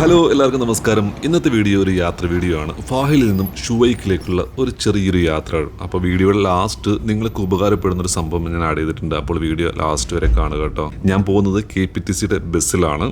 Hello എല്ലാവർക്കും നമസ്കാരം. ഇന്നത്തെ വീഡിയോ ഒരു യാത്ര വീഡിയോ ആണ്. ഫാഹിലിൽ നിന്നും ഷുവൈക്കിലേക്കുള്ള ഒരു ചെറിയൊരു യാത്ര അപ്പോൾ വീഡിയോയുടെ ലാസ്റ്റ് നിങ്ങൾക്ക് ഉപകാരപ്പെടുന്ന ഒരു സംഭവം ഞാൻ ആഡ് ചെയ്തിട്ടുണ്ട്. അപ്പോൾ വീഡിയോ ലാസ്റ്റ് വരെ കാണുക കേട്ടോ. ഞാൻ പോകുന്നത് കെ പി ടി സിയുടെ ബസ്സിലാണ്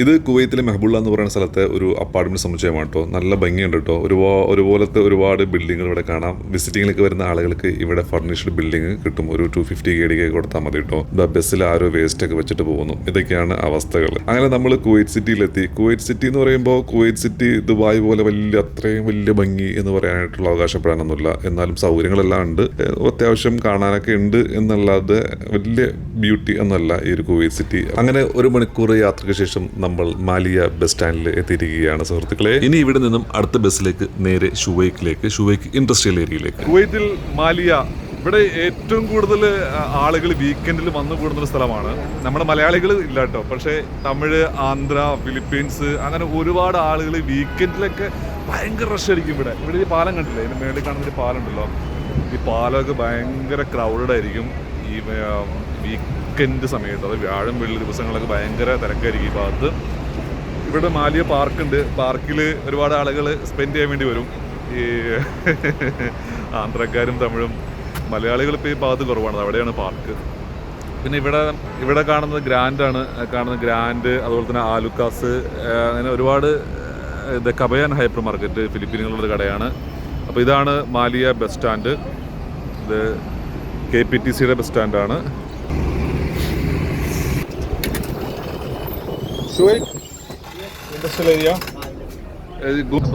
ഇത് കുവൈത്തിലെ മെഹബുള്ള എന്ന് പറയുന്ന സ്ഥലത്തെ ഒരു അപ്പാർട്ട്മെന്റ് സമുച്ചയമാണ് കേട്ടോ നല്ല ഭംഗിയുണ്ട് കേട്ടോ ഒരുപാ ഒരുപോലത്തെ ഒരുപാട് ബിൽഡിങ്ങുകൾ ഇവിടെ കാണാം. വിസിറ്റിങ്ങിലേക്ക് വരുന്ന ആളുകൾക്ക് ഇവിടെ ഫർണിഷ്ഡ് ബിൽഡിംഗ് കിട്ടും. ഒരു ടു ഫിഫ്റ്റി കെ ഡിക്ക് കൊടുത്താൽ മതി കേട്ടോ ബസ്സിൽ ആരോ വേസ്റ്റ് ഒക്കെ വെച്ചിട്ട് പോകുന്നു. ഇതൊക്കെയാണ് അവസ്ഥകൾ അങ്ങനെ നമ്മൾ കുവൈറ്റ് സിറ്റിയിലെത്തി. കുവൈറ്റ് സിറ്റി എന്ന് പറയുമ്പോൾ കുവൈറ്റ് സിറ്റി ദുബായ് പോലെ വലിയ അത്രയും വലിയ ഭംഗി എന്ന് പറയാനായിട്ടുള്ള അവകാശപ്പെടാനൊന്നുമില്ല. എന്നാലും സൗകര്യങ്ങളെല്ലാം ഉണ്ട്. അത്യാവശ്യം കാണാനൊക്കെ ഉണ്ട് എന്നല്ലാതെ വലിയ ബ്യൂട്ടി എന്നല്ല ഈ ഒരു കുവൈറ്റ് സിറ്റി. അങ്ങനെ ഒരു മണിക്കൂർ യാത്രയ്ക്ക് ശേഷം നമ്മൾ മാലിയ ബസ് സ്റ്റാൻഡിൽ എത്തിയിരിക്കുകയാണ് സുഹൃത്തുക്കളെ. ഇനി ഇവിടെ നിന്നും അടുത്ത ബസ്സിലേക്ക് നേരെ ഷുവൈക്കിലേക്ക് ഷുവൈക്ക് ഇൻഡസ്ട്രിയൽ ഏരിയയിലേക്ക്. കുവൈറ്റിൽ മാലിയ ഇവിടെ ഏറ്റവും കൂടുതൽ ആളുകൾ വീക്കെൻഡിൽ വന്നു കൂടുന്ന ഒരു സ്ഥലമാണ്. നമ്മുടെ മലയാളികൾ ഇല്ല കേട്ടോ. പക്ഷേ തമിഴ് ആന്ധ്ര ഫിലിപ്പീൻസ് അങ്ങനെ ഒരുപാട് ആളുകൾ വീക്കെൻഡിലൊക്കെ ഭയങ്കര റഷ് ആയിരിക്കും ഇവിടെ. ഇവിടെ ഈ പാലം കണ്ടില്ലേ? ഇതിന് മേളിൽ കാണുന്ന ഒരു പാലം ഉണ്ടല്ലോ. ഈ പാലമൊക്കെ ഭയങ്കര ക്രൗഡഡ് ആയിരിക്കും. ഈ വീക്കെൻഡ് സമയത്ത് അത് വ്യാഴം വെള്ളി ദിവസങ്ങളൊക്കെ ഭയങ്കര തിരക്കായിരിക്കും. ഈ ഭാഗത്ത് ഇവിടെ മാലിയ പാർക്കുണ്ട്. പാർക്കിൽ ഒരുപാട് ആളുകൾ സ്പെൻഡ് ചെയ്യാൻ വേണ്ടി വരും. ഈ ആന്ധ്രക്കാരും തമിഴും മലയാളികൾ ഇപ്പോൾ ഈ ഭാഗത്ത് കുറവാണ്. അവിടെയാണ് പാർക്ക് പിന്നെ ഇവിടെ ഇവിടെ കാണുന്നത് ഗ്രാൻഡാണ് കാണുന്നത് ഗ്രാൻഡ് അതുപോലെ തന്നെ ആലുക്കാസ് അങ്ങനെ ഒരുപാട് ഇത് കബയാൻ ഹൈപ്പർ മാർക്കറ്റ് ഫിലിപ്പീനുകളുടെ കടയാണ്. അപ്പോൾ ഇതാണ് മാലിയ ബസ് സ്റ്റാൻഡ് ഇത് കെ പി ടി സിയുടെ ബസ് സ്റ്റാൻഡാണ് ഇൻഡസ്ട്രിയൽ ഏരിയ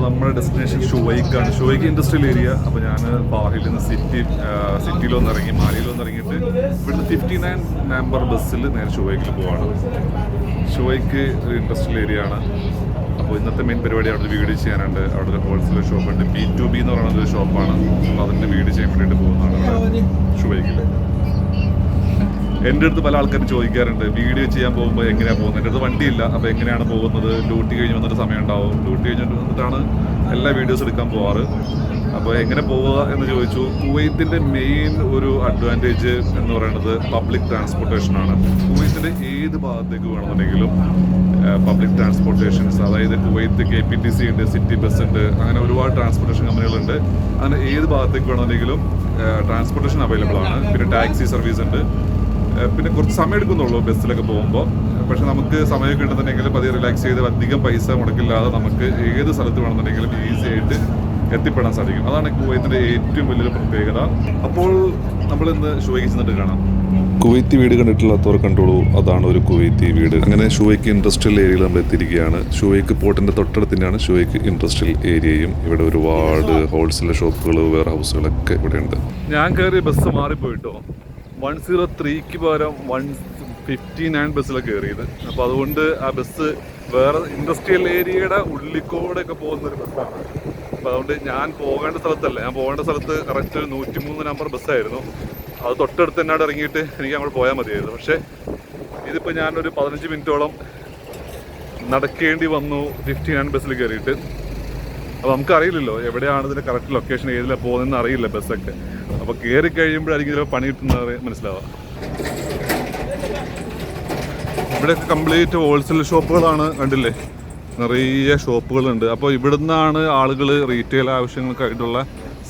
നമ്മുടെ ഡെസ്റ്റിനേഷൻ ഷുവൈക്കാണ്. ഷുവൈക്ക് ഇൻഡസ്ട്രിയൽ ഏരിയ അപ്പോൾ ഞാൻ ബാഹിൽ നിന്ന് സിറ്റി സിറ്റിയിലൊന്ന് ഇറങ്ങി മാലിയിലൊന്ന് ഇറങ്ങിയിട്ട് ഇവിടുന്ന് ഫിഫ്റ്റി നയൻ നമ്പർ ബസ്സിൽ നേരെ ഷുവൈക്കിൽ പോവാണ്. ഷുവൈക്ക് ഒരു ഇൻഡസ്ട്രിയൽ ഏരിയ ആണ്. അപ്പോൾ ഇന്നത്തെ മെയിൻ പരിപാടി അവിടെ വീഡിയോ ചെയ്യാനുണ്ട്. അവിടെ ഒരു ഹോൾസെയിൽ ഷോപ്പുണ്ട് ബി ടു ബി എന്ന് പറയുന്ന ഒരു ഷോപ്പാണ് അപ്പോൾ അതിന്റെ വീഡിയോ ചെയ്യാൻ വേണ്ടിയിട്ട് പോകുന്നതാണ് ഷുവൈക്കിൽ എന്റെ അടുത്ത് പല ആൾക്കാരും ചോദിക്കാറുണ്ട് വീഡിയോ ചെയ്യാൻ പോകുമ്പോൾ എങ്ങനെയാണ് പോകുന്നത്? എന്റെ അടുത്ത് വണ്ടിയില്ല അപ്പോൾ എങ്ങനെയാണ് പോകുന്നത്? ഡ്യൂട്ടി കഴിഞ്ഞ് വന്നിട്ട് സമയം ഉണ്ടാവും ഡ്യൂട്ടി കഴിഞ്ഞിട്ട് വന്നിട്ടാണ് എല്ലാ വീഡിയോസ് എടുക്കാൻ പോവാറ്. അപ്പോൾ എങ്ങനെ പോവുക എന്ന് ചോദിച്ചു. കുവൈത്തിന്റെ മെയിൻ ഒരു അഡ്വാന്റേജ് എന്ന് പറയുന്നത് പബ്ലിക് ട്രാൻസ്പോർട്ടേഷനാണ് കുവൈത്തിന്റെ ഏത് ഭാഗത്തേക്ക് വേണമെന്നുണ്ടെങ്കിലും പബ്ലിക് ട്രാൻസ്പോർട്ടേഷൻസ് അതായത് Kuwait K P T C ഉണ്ട് സിറ്റി ബസ് ഉണ്ട് അങ്ങനെ ഒരുപാട് ട്രാൻസ്പോർട്ടേഷൻ കമ്പനികളുണ്ട് അങ്ങനെ ഏത് ഭാഗത്തേക്ക് വേണമെന്നുണ്ടെങ്കിലും ട്രാൻസ്പോർട്ടേഷൻ അവൈലബിൾ ആണ്. പിന്നെ ടാക്സി സർവീസ് ഉണ്ട്. പിന്നെ കുറച്ച് സമയം എടുക്കുന്നുള്ളൂ ബസ്സിലൊക്കെ പോകുമ്പോൾ. പക്ഷെ നമുക്ക് സമയം കിട്ടുന്നുണ്ടെങ്കിൽ പതിയെ റിലാക്സ് ചെയ്ത് അധികം പൈസ മുടക്കില്ലാതെ നമുക്ക് ഏത് സ്ഥലത്ത് വേണമെന്നുണ്ടെങ്കിലും ഈസി ആയിട്ട് എത്തിപ്പെടാൻ സാധിക്കും. അതാണ് കുവൈത്തിന്റെ ഏറ്റവും വലിയൊരു പ്രത്യേകത. അപ്പോൾ നമ്മൾ ഇന്ന് ഷോയ്ക്ക് ചെന്നിട്ട് കാണാം. കുവൈത്തി വീട് കണ്ടിട്ടില്ലാത്തവർ കണ്ടോളൂ അതാണ് ഒരു കുവൈത്തി വീട്. അങ്ങനെ ഷുവൈക്ക് ഇൻഡസ്ട്രിയൽ ഏരിയയിൽ നമ്മൾ എത്തിയിരിക്കുകയാണ്. ഷുവൈക്ക് പോർട്ടിന്റെ തൊട്ടടുത്തിനാണ് ഷുവൈക്ക് ഇൻഡസ്ട്രിയൽ ഏരിയയും ഇവിടെ ഒരുപാട് ഹോൾസെയിൽ ഷോപ്പുകൾ വെയർ ഹൗസുകളൊക്കെ ഇവിടെ ഉണ്ട് ഞാൻ കയറി ബസ് മാറിപ്പോയിട്ടോ? വൺ സീറോ ത്രീക്ക് പകരം വൺ ഫിഫ്റ്റി നയൻ ബസ്സിലാണ് കയറിയത് അപ്പോൾ അതുകൊണ്ട് ആ ബസ് വേറെ ഇൻഡസ്ട്രിയൽ ഏരിയയുടെ ഉള്ളിക്കോടെ ഒക്കെ പോകുന്ന ഒരു ബസ്സാണ്. അപ്പോൾ അതുകൊണ്ട് ഞാൻ പോകേണ്ട സ്ഥലത്തല്ല. ഞാൻ പോകേണ്ട സ്ഥലത്ത് കറക്റ്റ് ഒരു നൂറ്റി മൂന്ന് നമ്പർ ബസ്സായിരുന്നു. അത് തൊട്ടടുത്ത് എന്നോട് ഇറങ്ങിയിട്ട് എനിക്ക് അങ്ങോട്ട് പോയാൽ മതിയായിരുന്നു. പക്ഷേ ഇതിപ്പോൾ ഞാനൊരു പതിനഞ്ച് മിനിറ്റോളം നടക്കേണ്ടി വന്നു ഫിഫ്റ്റി നയൻ ബസ്സിൽ കയറിയിട്ട് അപ്പോൾ നമുക്കറിയില്ലല്ലോ എവിടെയാണ് ഇതിന്റെ കറക്റ്റ് ലൊക്കേഷൻ ഏതിലാണ് പോകുന്നതെന്ന് അറിയില്ല ബസ്സൊക്കെ അപ്പോൾ കയറി കഴിയുമ്പോഴായിരിക്കും ചിലപ്പോൾ പണി കിട്ടുന്നത് മനസ്സിലാവുക ഇവിടെയൊക്കെ കംപ്ലീറ്റ് ഹോൾസെയിൽ ഷോപ്പുകളാണ് കണ്ടില്ലേ? നിറയെ ഷോപ്പുകളുണ്ട്. അപ്പോൾ ഇവിടുന്നാണ് ആളുകൾ റീറ്റെയിൽ ആവശ്യങ്ങൾക്കായിട്ടുള്ള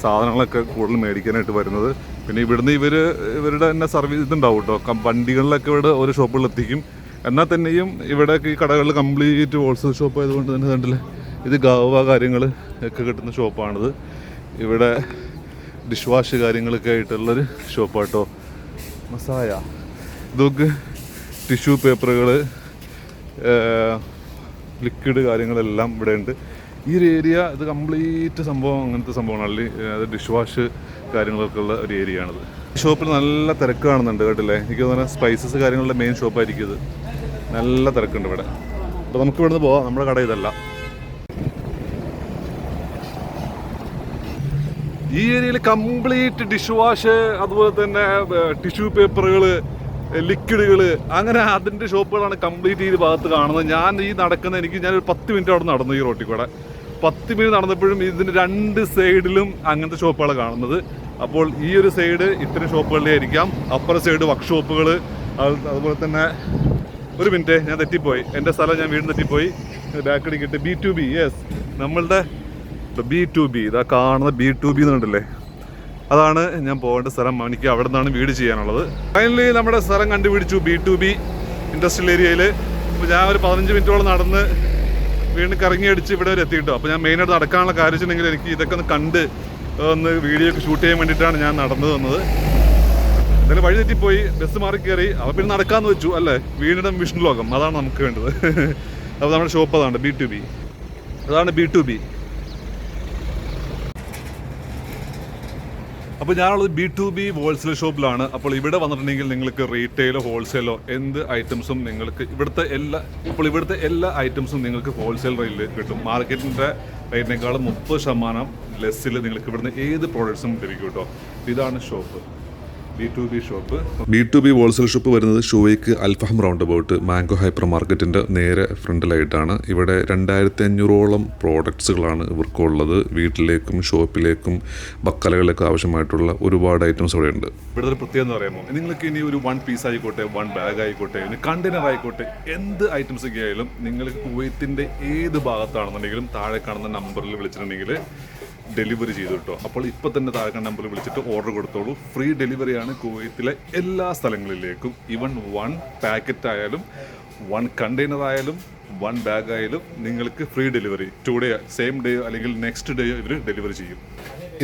സാധനങ്ങളൊക്കെ കൂടുതൽ മേടിക്കാനായിട്ട് വരുന്നത്. പിന്നെ ഇവിടുന്ന് ഇവർ ഇവരുടെ തന്നെ സർവീസ് ഇതുണ്ടാവും കേട്ടോ വണ്ടികളിലൊക്കെ ഇവിടെ ഓരോ ഷോപ്പുകളിൽ എത്തിക്കും എന്നാൽ തന്നെയും ഇവിടെ ഈ കടകളിൽ കംപ്ലീറ്റ് ഹോൾസെയിൽ ഷോപ്പ് ആയതുകൊണ്ട് തന്നെ കണ്ടില്ലേ? ഇത് ഗാവ കാര്യങ്ങൾ ഒക്കെ കിട്ടുന്ന ഷോപ്പാണിത്. ഇവിടെ ഡിഷ് വാഷ് കാര്യങ്ങളൊക്കെ ആയിട്ടുള്ളൊരു ഷോപ്പാട്ടോ. മസായ. ഇതൊക്കെ ടിഷ്യൂ പേപ്പറുകൾ ലിക്വിഡ് കാര്യങ്ങളെല്ലാം ഇവിടെ ഉണ്ട്. ഈ ഒരു ഏരിയ ഇത് കംപ്ലീറ്റ് സംഭവം അങ്ങനത്തെ സംഭവമാണ്. അത് ഡിഷ് വാഷ് കാര്യങ്ങളൊക്കെ ഉള്ള ഒരു ഏരിയ ആണിത്. ഷോപ്പിൽ നല്ല തിരക്ക് കാണുന്നുണ്ട് കേട്ടില്ലേ? എനിക്ക് തോന്നുന്നത് സ്പൈസസ് കാര്യങ്ങളുടെ മെയിൻ ഷോപ്പായിരിക്കും ഇത്. നല്ല തിരക്കുണ്ട് ഇവിടെ. അപ്പോൾ നമുക്ക് ഇവിടുന്ന് പോവാം. നമ്മുടെ കട ഇതല്ല. ഈ ഏരിയയിൽ കംപ്ലീറ്റ് ഡിഷ് വാഷ് അതുപോലെ തന്നെ ടിഷ്യൂ പേപ്പറുകൾ ലിക്വിഡുകൾ അങ്ങനെ അതിന്റെ ഷോപ്പുകളാണ് കംപ്ലീറ്റ് ഈ ഭാഗത്ത് കാണുന്നത്. ഞാൻ ഈ നടക്കുന്ന എനിക്ക് ഞാൻ ഒരു പത്ത് മിനിറ്റ് അവിടെ നടന്നു ഈ റോട്ടിൽ കൂടെ. പത്ത് മിനിറ്റ് നടന്നപ്പോഴും ഇതിന്റെ രണ്ട് സൈഡിലും അങ്ങനത്തെ ഷോപ്പുകൾ കാണുന്നത്. അപ്പോൾ ഈ ഒരു സൈഡ് ഇത്തരം ഷോപ്പുകളിലായിരിക്കാം അപ്പുറ സൈഡ് വർക്ക്ഷോപ്പുകൾ ഷോപ്പുകൾ അതുപോലെ തന്നെ ഒരു മിനിറ്റ് ഞാൻ തെറ്റിപ്പോയി. എന്റെ സ്ഥലം ഞാൻ വീണ്ടും തെറ്റിപ്പോയി. ബാക്കടി കിട്ടി. ബി ടു ബി യെസ് നമ്മളുടെ ബി ടു ബി ഇതാ കാണുന്ന ബി ടു ബി എന്നുണ്ടല്ലേ? അതാണ് ഞാൻ പോകേണ്ട സ്ഥലം. എനിക്ക് അവിടെ നിന്നാണ് വീട് ചെയ്യാനുള്ളത്. ഫൈനലി നമ്മുടെ സ്ഥലം കണ്ടുപിടിച്ചു ബി ടു ബി ഇൻഡസ്ട്രിയൽ ഏരിയയിൽ അപ്പോൾ ഞാൻ ഒരു പതിനഞ്ച് മിനിറ്റോളം നടന്ന് വീണ്ടും കറങ്ങി അടിച്ച് ഇവിടെ വരെ എത്തിയിട്ടോ. അപ്പോൾ ഞാൻ മെയിനായിട്ട് നടക്കാനുള്ള കാര്യം വെച്ചിട്ടുണ്ടെങ്കിൽ എനിക്ക് ഇതൊക്കെ ഒന്ന് കണ്ട് ഒന്ന് വീഡിയോ ഒക്കെ ഷൂട്ട് ചെയ്യാൻ വേണ്ടിയിട്ടാണ് ഞാൻ നടന്നു വന്നത്. എന്തായാലും വഴി തെറ്റിപ്പോയി. ബസ് മാറി കയറി. അപ്പോൾ പിന്നെ നടക്കാമെന്ന് വെച്ചു അല്ലേ? വീണ്ടും വിഷ്ണു ലോകം അതാണ് നമുക്ക് വേണ്ടത്. അപ്പോൾ നമ്മുടെ ഷോപ്പ് അതാണ് ബി ടു ബി അതാണ് ബി ടു ബി അപ്പോൾ ഞാനുള്ളത് ബി ടു ബി ഹോൾസെയിൽ ഷോപ്പിലാണ് അപ്പോൾ ഇവിടെ വന്നിട്ടുണ്ടെങ്കിൽ നിങ്ങൾക്ക് റീറ്റെയിലോ ഹോൾസെയിലോ എന്ത് ഐറ്റംസും നിങ്ങൾക്ക് ഇവിടുത്തെ എല്ലാ ഇപ്പോൾ ഇവിടുത്തെ എല്ലാ ഐറ്റംസും നിങ്ങൾക്ക് ഹോൾസെയിൽ റേറ്റിൽ കിട്ടും. മാർക്കറ്റിന്റെ റേറ്റിനേക്കാളും മുപ്പത് ശതമാനം ലെസ്സിൽ നിങ്ങൾക്ക് ഇവിടുന്ന് ഏത് പ്രോഡക്ട്സും ലഭിക്കും കേട്ടോ ഇതാണ് shop B to B shop. B to B wholesale shop വരുന്നത് Shuwaikh അൽഫഹം roundabout mango hyper മാർക്കറ്റിന്റെ നേരെ ഫ്രണ്ടിലായിട്ടാണ്. ഇവിടെ രണ്ടായിരത്തി അഞ്ഞൂറോളം പ്രോഡക്ട്സുകളാണ് ഇവർക്കുള്ളത്. വീട്ടിലേക്കും ഷോപ്പിലേക്കും ബക്കലകളിലേക്കും ആവശ്യമായിട്ടുള്ള ഒരുപാട് ഐറ്റംസ് ഇവിടെ ഉണ്ട് ഇവിടുത്തെ ഒരു പ്രത്യേകത എന്ന് പറയുമ്പോൾ നിങ്ങൾക്ക് ഇനി ഒരു വൺ പീസ് ആയിക്കോട്ടെ വൺ ബാഗ് ആയിക്കോട്ടെ ഇനി കണ്ടെയ്നർ ആയിക്കോട്ടെ എന്ത് ഐറ്റംസ് ഒക്കെ ആയാലും നിങ്ങൾക്ക് കുവൈത്തിന്റെ ഏത് ഭാഗത്താണെന്നുണ്ടെങ്കിലും താഴെ കാണുന്ന നമ്പറിൽ വിളിച്ചിട്ടുണ്ടെങ്കിൽ ഡെലിവറി ചെയ്തു കേട്ടോ. അപ്പോൾ ഇപ്പോൾ തന്നെ താഴെ നമ്പർ വിളിച്ചിട്ട് ഓർഡർ കൊടുത്തോളൂ. ഫ്രീ ഡെലിവറിയാണ് കുവൈത്തിലെ എല്ലാ സ്ഥലങ്ങളിലേക്കും. ഈവൻ വൺ പാക്കറ്റ് ആയാലും വൺ കണ്ടെയ്നർ ആയാലും വൺ ബാഗ് ആയാലും നിങ്ങൾക്ക് free delivery today same day അല്ലെങ്കിൽ നെക്സ്റ്റ് ഡേ ഇവർ ഡെലിവറി ചെയ്യും.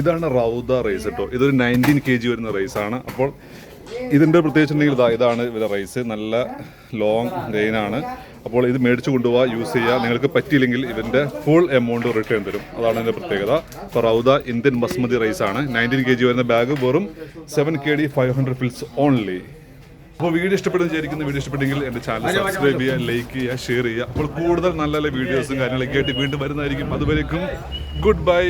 ഇതാണ് റൗദ റൈസ് കേട്ടോ. ഇതൊരു നയന്റീൻ കെ ജി വരുന്ന റൈസാണ് അപ്പോൾ ഇതിന്റെ പ്രത്യേകിച്ചുണ്ടെങ്കിൽ ഇതാ ഇതാണ് ഇവരുടെ റൈസ് നല്ല ലോങ് ഗെയിനാണ് അപ്പോൾ ഇത് മേടിച്ചു കൊണ്ടുപോകാൻ യൂസ് ചെയ്യുക നിങ്ങൾക്ക് പറ്റിയില്ലെങ്കിൽ ഇതിന്റെ ഫുൾ എമൗണ്ട് റിട്ടേൺ തരും. അതാണ് ഇതിന്റെ പ്രത്യേകത. അപ്പോൾ റൗദ ഇന്ത്യൻ ബസ്മതി റൈസ് ആണ്. നയന്റീൻ കെ ജി വരുന്ന ബാഗ് വെറും seven K D five hundred fils only അപ്പോൾ വീഡിയോ ഇഷ്ടപ്പെടുന്ന വിചാരിക്കുന്ന. വീഡിയോ ഇഷ്ടപ്പെട്ടെങ്കിൽ എന്റെ ചാനൽ സബ്സ്ക്രൈബ് ചെയ്യുക ലൈക്ക് ചെയ്യുക ഷെയർ ചെയ്യുക. അപ്പോൾ കൂടുതൽ നല്ല നല്ല വീഡിയോസും കാര്യങ്ങളൊക്കെ ആയിട്ട് വീണ്ടും വരുന്നതായിരിക്കും. അതുവരേക്കും ഗുഡ് ബൈ